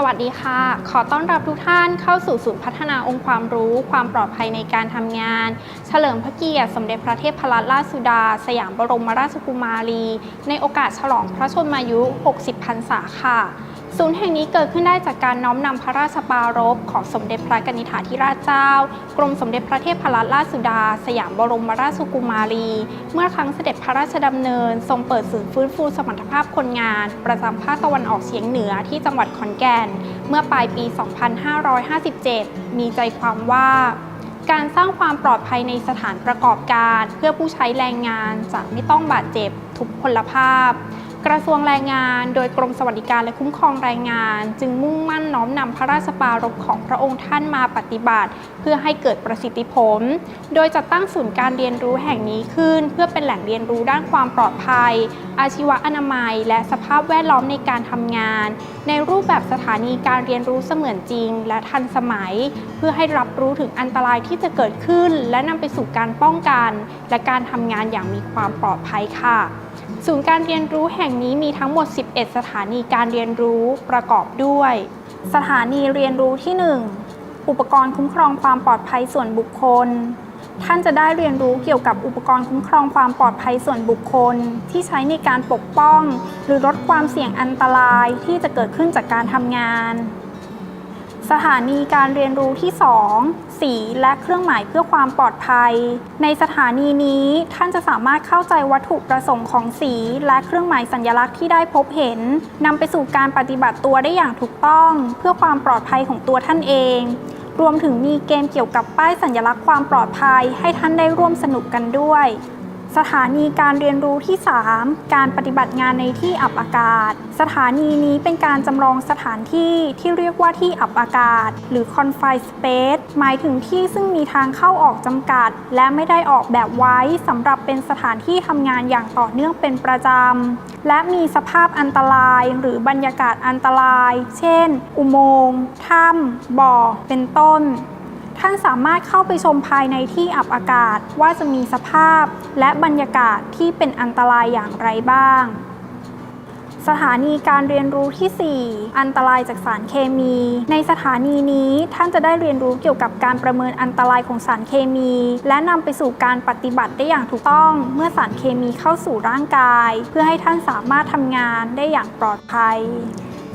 สวัสดีค่ะ ขอต้อนรับทุกท่านเข้าสู่ศูนย์พัฒนาองค์ความรู้ ความปลอดภัยในการทำงาน เฉลิมพระเกียรติ สมเด็จพระเทพรัตนราชสุดา สยามบรมราชกุมารี ในโอกาสฉลองพระชนมายุ 60 พรรษาค่ะ ศูนย์แห่งนี้เกิดขึ้นได้จากการน้อมนำพระราชปารภของสมเด็จพระกนิษฐาธิราชเจ้า กรมสมเด็จพระเทพรัตนราชสุดา สยามบรมราชกุมารี เมื่อครั้งเสด็จพระราชดำเนิน ทรงเปิดศูนย์ฟื้นฟูสมรรถภาพคนงาน ประจำภาคตะวันออกเฉียงเหนือที่จังหวัดขอนแก่น เมื่อปลายปี 2557 มีใจความว่าการสร้างความปลอดภัยในสถานประกอบการ เพื่อผู้ใช้แรงงานจะไม่ต้องบาดเจ็บทุกพลภาพ กระทรวงแรงงานโดยกรมสวัสดิการและคุ้มครองแรงงาน จึงมุ่งมั่นน้อมนำพระราชปารภของพระองค์ท่านมาปฏิบัติ เพื่อให้เกิดประสิทธิผล โดยจัดตั้งศูนย์การเรียนรู้แห่งนี้ขึ้น เพื่อเป็นแหล่งเรียนรู้ด้านความปลอดภัย อาชีวะอนามัย และสภาพแวดล้อมในการทำงาน ในรูปแบบสถานีการเรียนรู้เสมือนจริง และทันสมัย เพื่อให้รับรู้ถึงอันตรายที่จะเกิดขึ้น และนำไปสู่การป้องกัน และการทำงานอย่างมีความปลอดภัยค่ะ ศูนย์การเรียนรู้แห่งนี้มีทั้งหมด 11 สถานีการเรียนรู้ประกอบด้วย สถานีเรียนรู้ที่ 1 อุปกรณ์คุ้มครองความปลอดภัยส่วนบุคคล ท่านจะได้เรียนรู้เกี่ยวกับอุปกรณ์คุ้มครองความปลอดภัยส่วนบุคคล ที่ใช้ในการปกป้อง หรือลดความเสี่ยงอันตรายที่จะเกิดขึ้นจากการทำงาน สถานีการเรียนรู้ที่ 2 สีและเครื่องหมายเพื่อความปลอดภัย ในสถานีนี้ท่านจะสามารถเข้าใจวัตถุประสงค์ของสีและเครื่องหมายสัญลักษณ์ที่ได้พบเห็นนำไปสู่การปฏิบัติตัวได้อย่างถูกต้อง เพื่อความปลอดภัยของตัวท่านเอง รวมถึงมีเกมเกี่ยวกับป้ายสัญลักษณ์ความปลอดภัย ให้ท่านได้ร่วมสนุกกันด้วย สถานีการเรียนรู้ที่ 3 การปฏิบัติงานในที่อับอากาศ สถานีนี้เป็นการจำลองสถานที่ที่เรียกว่าที่อับอากาศ หรือ confined space หมายถึงที่ซึ่งมีทางเข้าออกจำกัด และไม่ได้ออกแบบไว้สำหรับเป็นสถานที่ทำงานอย่างต่อเนื่องเป็นประจำ และมีสภาพอันตราย หรือบรรยากาศอันตราย เช่น อุโมงค์ถ้ำบ่อ เป็นต้น ท่านสามารถเข้าไปชมภายในที่อับอากาศว่าจะมีสภาพและบรรยากาศที่เป็นอันตรายอย่างไรบ้าง สถานีการเรียนรู้ที่ 4 อันตรายจากสารเคมี ในสถานีนี้ท่านจะได้เรียนรู้เกี่ยวกับการประเมินอันตรายของสารเคมี และนำไปสู่การปฏิบัติได้อย่างถูกต้อง เมื่อสารเคมีเข้าสู่ร่างกาย เพื่อให้ท่านสามารถทำงานได้อย่างปลอดภัย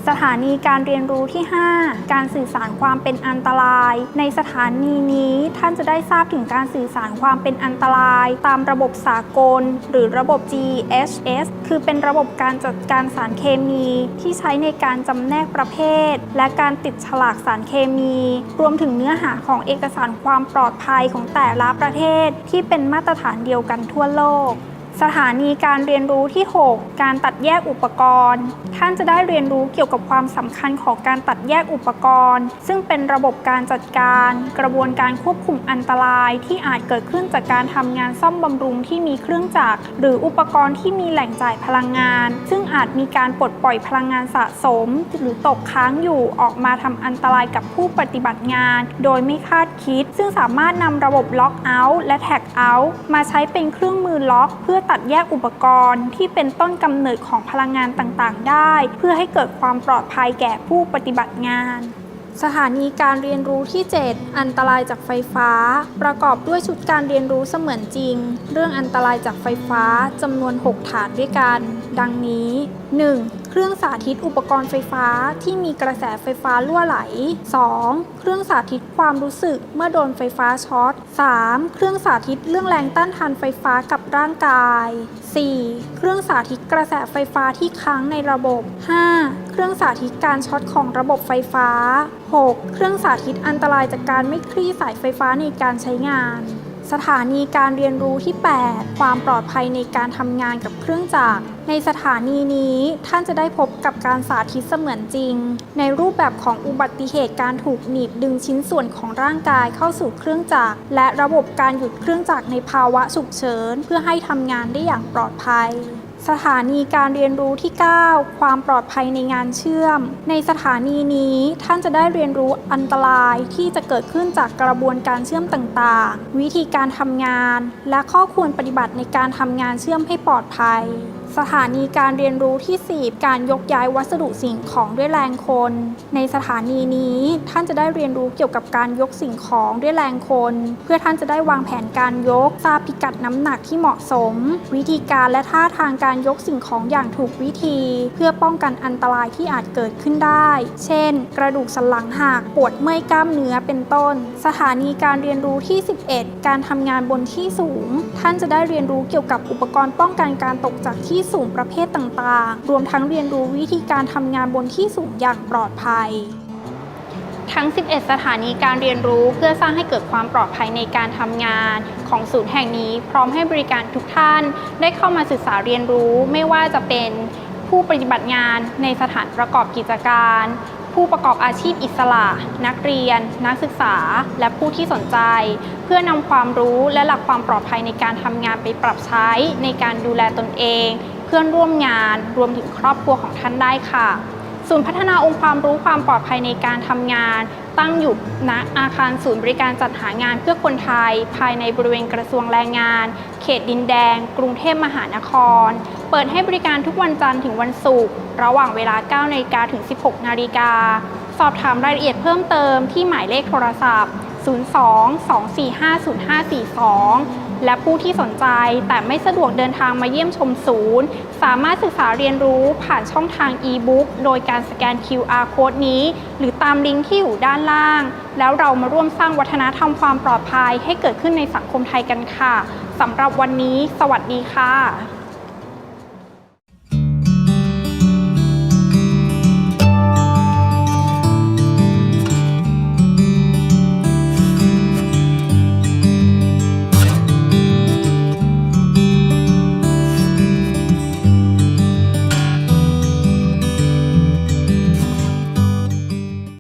สถานีการเรียนรู้ที่ 5 การสื่อสารความเป็นอันตราย ในสถานีนี้ท่านจะได้ทราบถึงการสื่อสารความเป็นอันตราย ตามระบบสากล หรือระบบ GHS คือเป็นระบบการจัดการสารเคมีที่ใช้ในการจำแนกประเภท และการติดฉลากสารเคมี รวมถึงเนื้อหาของเอกสารความปลอดภัยของแต่ละประเทศที่เป็นมาตรฐานเดียวกันทั่วโลก สถานีการเรียนรู้ที่ 6 การตัดแยกอุปกรณ์ ท่านจะได้เรียนรู้เกี่ยวกับความสำคัญของการตัดแยกอุปกรณ์ ซึ่งเป็นระบบการจัดการ กระบวนการควบคุมอันตรายที่อาจเกิดขึ้นจากการทำงานซ่อมบำรุงที่มีเครื่องจักรหรืออุปกรณ์ที่มีแหล่งจ่ายพลังงาน ซึ่งอาจมีการปลดปล่อยพลังงานสะสม หรือตกค้างอยู่ออกมาทำอันตรายกับผู้ปฏิบัติงาน โดยไม่คาดคิด ซึ่งสามารถนำระบบล็อกเอาท์และแท็ก เอาท์มาใช้เป็นเครื่องมือล็อก เพื่อตัดแยกอุปกรณ์ ที่เป็นต้นกำเนิดของพลังงานต่างๆ ได้ เพื่อให้เกิดความปลอดภัยแก่ผู้ปฏิบัติงานสถานีการเรียนรู้ที่ 7 อันตรายจากไฟฟ้า ประกอบด้วยชุดการเรียนรู้เสมือนจริง เรื่องอันตรายจากไฟฟ้าจำนวน 6 ฐานด้วยกัน ดังนี้ 1. เครื่องสาธิตอุปกรณ์ไฟฟ้าที่มีกระแสไฟฟ้ารั่วไหล 2. เครื่องสาธิตความรู้สึกเมื่อโดนไฟฟ้าช็อต 3. เครื่องสาธิตเรื่องแรงต้านทานไฟฟ้ากับร่างกาย 4. เครื่องสาธิตกระแสไฟฟ้าที่ค้างในระบบ 5. เครื่องสาธิตการช็อตของระบบไฟฟ้า 6. เครื่องสาธิตอันตรายจากการไม่คลี่สายไฟฟ้าในการใช้งานสถานีการเรียนรู้ที่ 8 ความปลอดภัยในการทำงานกับเครื่องจักร ในสถานีนี้ท่านจะได้พบกับการสาธิตเสมือนจริง ในรูปแบบของอุบัติเหตุการถูกหนีบดึงชิ้นส่วนของร่างกายเข้าสู่เครื่องจักรและระบบการหยุดเครื่องจักรในภาวะฉุกเฉิน เพื่อให้ทำงานได้อย่างปลอดภัยสถานีการเรียนรู้ที่ 9 ความปลอดภัยในงานเชื่อม ในสถานีนี้ท่านจะได้เรียนรู้อันตรายที่จะเกิดขึ้นจากกระบวนการเชื่อมต่างๆ วิธีการทำงาน และข้อควรปฏิบัติในการทำงานเชื่อมให้ปลอดภัย สถานีการเรียนรู้ที่4การยกย้ายวัสดุสิ่งของด้วยแรงคน ในสถานีนี้ท่านจะได้เรียนรู้เกี่ยวกับการยกสิ่งของด้วยแรงคน เพื่อท่านจะได้วางแผนการยกทราบพิกัดน้ำหนักที่เหมาะสม วิธีการและท่าทางการยกสิ่งของอย่างถูกวิธี เพื่อป้องกันอันตรายที่อาจเกิดขึ้นได้ เช่น กระดูกสันหลังหักปวดเมื่อยกล้ามเนื้อเป็นต้น สถานีการเรียนรู้ที่ 11 การทำงานบนที่สูง ท่านจะได้เรียนรู้เกี่ยวกับอุปกรณ์ป้องกันการตกจากที่สูงประเภทต่างๆ รวมทั้งเรียนรู้วิธีการทำงานบนที่สูงอย่างปลอดภัย ทั้ง 11 สถานีการเรียนรู้เพื่อสร้างให้เกิดความปลอดภัยในการทำงานของศูนย์แห่งนี้ พร้อมให้บริการทุกท่าน ได้เข้ามาศึกษาเรียนรู้ไม่ว่าจะเป็นผู้ปฏิบัติงานในสถานประกอบกิจการ ผู้ประกอบอาชีพอิสระ นักเรียน นักศึกษา และผู้ที่สนใจ เพื่อนำความรู้และหลักความปลอดภัยในการทำงานไปปรับใช้ในการดูแลตนเอง พื่อนร่วมงาน รวมถึงครอบครัวของท่านได้ค่ะ ศูนย์พัฒนาองค์ความรู้ความปลอดภัยในการทำงาน ตั้งอยู่ณอาคารศูนย์บริการจัดหางานเพื่อคนไทย ภายในบริเวณกระทรวงแรงงาน เขตดินแดง กรุงเทพมหานคร เปิดให้บริการทุกวันจันทร์ถึงวันศุกร์ระหว่างเวลา9นาฬิกาถึง 16นาฬิกาสอบถามรายละเอียดเพิ่มเติมที่หมายเลขโทรศัพท์ 02-245-0542 และผู้ที่สนใจแต่ไม่สะดวกเดินทางมาเยี่ยมชมศูนย์ สามารถศึกษาเรียนรู้ผ่านช่องทาง e-book โดยการสแกน QR code นี้ หรือตามลิงก์ที่อยู่ด้านล่าง แล้วเรามาร่วมสร้างวัฒนธรรมความปลอดภัยให้เกิดขึ้นในสังคมไทยกันค่ะสำหรับวันนี้ สวัสดีค่ะ